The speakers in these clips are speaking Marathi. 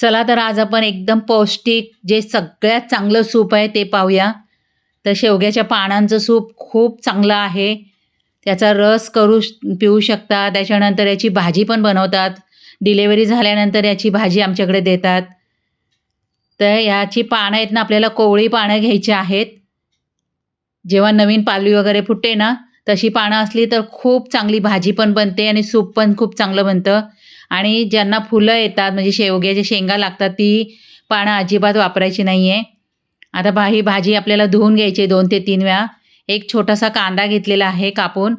चला तर आज आपण एकदम पौष्टिक जे सगळ्यात चांगलं सूप आहे ते पाहूया. तर शेवग्याच्या पानांचं सूप खूप चांगलं आहे. त्याचा रस करू श- पिऊ शकता त्याच्यानंतर याची भाजी पण बनवतात. डिलेवरी झाल्यानंतर याची भाजी आमच्याकडे देतात. तर याची पानं आहेत ना आपल्याला कोवळी पानं घ्यायची आहेत. जेव्हा नवीन पालवी वगैरे फुटते ना तशी पानं असली तर खूप चांगली भाजी पण बनते आणि सूप पण खूप चांगलं बनतं. आणि ज्यांना फुलं येतात म्हणजे शेवग्याच्या शेंगा लागतात ती पानं अजिबात वापरायची नाही आहे आता बा ही भाजी आपल्याला धुवून घ्यायची आहे दोन ते तीन वेळा. एक छोटासा कांदा घेतलेला आहे कापून.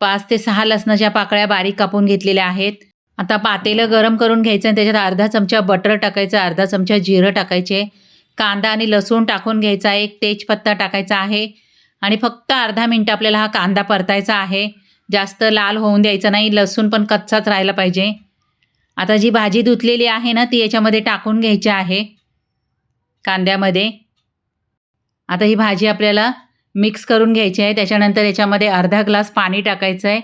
पाच ते सहा लसणाच्या पाकळ्या बारीक कापून घेतलेल्या आहेत. आता पातेलं गरम करून घ्यायचं आणि त्याच्यात अर्धा चमचा बटर टाकायचं अर्धा चमचा जिरं टाकायचे. कांदा आणि लसूण टाकून घ्यायचा एक तेजपत्ता टाकायचा आहे. आणि फक्त अर्धा मिनटं आपल्याला हा कांदा परतायचा आहे. जास्त लाल होऊन द्यायचा नाही लसूण पण कच्चाच राहायला पाहिजे. आता जी भाजी धुतलेली आहे ना ती याच्यामध्ये टाकून घ्यायची आहे कांद्यामध्ये. आता ही भाजी आपल्याला मिक्स करून घ्यायची आहे त्याच्यानंतर याच्यामध्ये अर्धा ग्लास पाणी टाकायचं आहे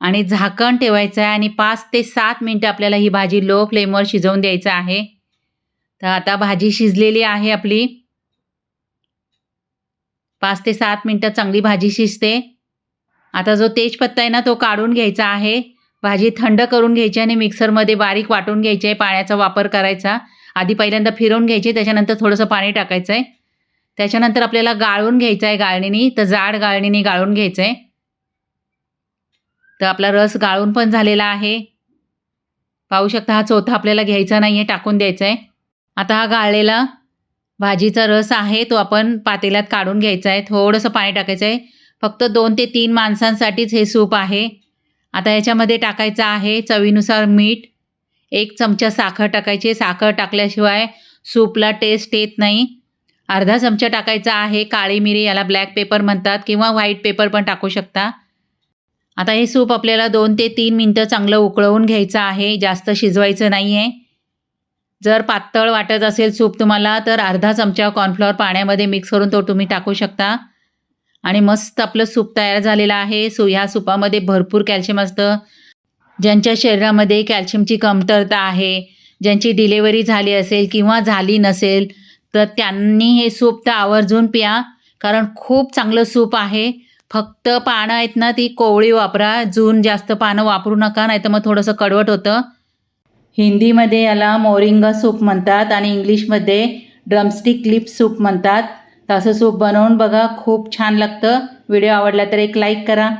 आणि झाकण ठेवायचं आहे आणि पाच ते सात मिनटं आपल्याला ही भाजी लो फ्लेमवर शिजवून द्यायचं आहे. तर आता भाजी शिजलेली आहे आपली. पाच ते सात मिनटं चांगली भाजी शिजते. आता जो तेजपत्ता आहे ना तो काढून घ्यायचा आहे. भाजी थंड करून घ्यायची आणि मिक्सरमध्ये बारीक वाटून घ्यायची आहे पाण्याचा वापर करायचा. आधी पहिल्यांदा फिरवून घ्यायची त्याच्यानंतर थोडंसं पाणी टाकायचं आहे त्याच्यानंतर आपल्याला गाळून घ्यायचं आहे गाळणीनी तर जाड गाळणीनी गाळून घ्यायचं आहे तर आपला रस गाळून पण झालेला आहे. पाहू शकता हा चौथा आपल्याला घ्यायचा नाही आहे टाकून द्यायचा आहे आता हा गाळलेला भाजीचा रस आहे तो आपण पातेल्यात काढून घ्यायचा आहे थोडंसं पाणी टाकायचं आहे फक्त दोन ते तीन माणसांसाठीच हे सूप आहे. आता याच्यामध्ये टाकायचं आहे चवीनुसार मीठ. एक चमचा साखर टाकायची. साखर टाकल्याशिवाय सूपला टेस्ट येत नाही. अर्धा चमचा टाकायचा आहे. काळी मिरी याला ब्लॅक पेपर म्हणतात किंवा व्हाईट पेपर पण टाकू शकता. आता हे सूप आपल्याला दोन ते तीन मिनटं चांगलं उकळवून घ्यायचं आहे. जास्त शिजवायचं नाही आहे जर पातळ वाटत असेल सूप तुम्हाला तर अर्धा चमचा कॉर्नफ्लॉवर पाण्यामध्ये मिक्स करून तो तुम्ही टाकू शकता. आणि मस्त आपलं सूप तयार झालेलं आहे. सो ह्या सूपामध्ये भरपूर कॅल्शियम असतं. ज्यांच्या शरीरामध्ये कॅल्शियमची कमतरता आहे ज्यांची डिलेवरी झाली असेल किंवा झाली नसेल तर त्यांनी हे सूप तर आवर्जून प्या. कारण खूप चांगलं सूप आहे. फक्त पानं आहेत ना ती कोवळी वापरा. जून जास्त पानं वापरू नका नाही तर मग थोडंसं कडवट होतं. हिंदीमध्ये याला मोरिंगा सूप म्हणतात आणि इंग्लिशमध्ये ड्रमस्टिक लिप सूप म्हणतात. तसं सूप बनवून बघा. खूप छान लागतं. व्हिडिओ आवडला तर एक लाईक करा.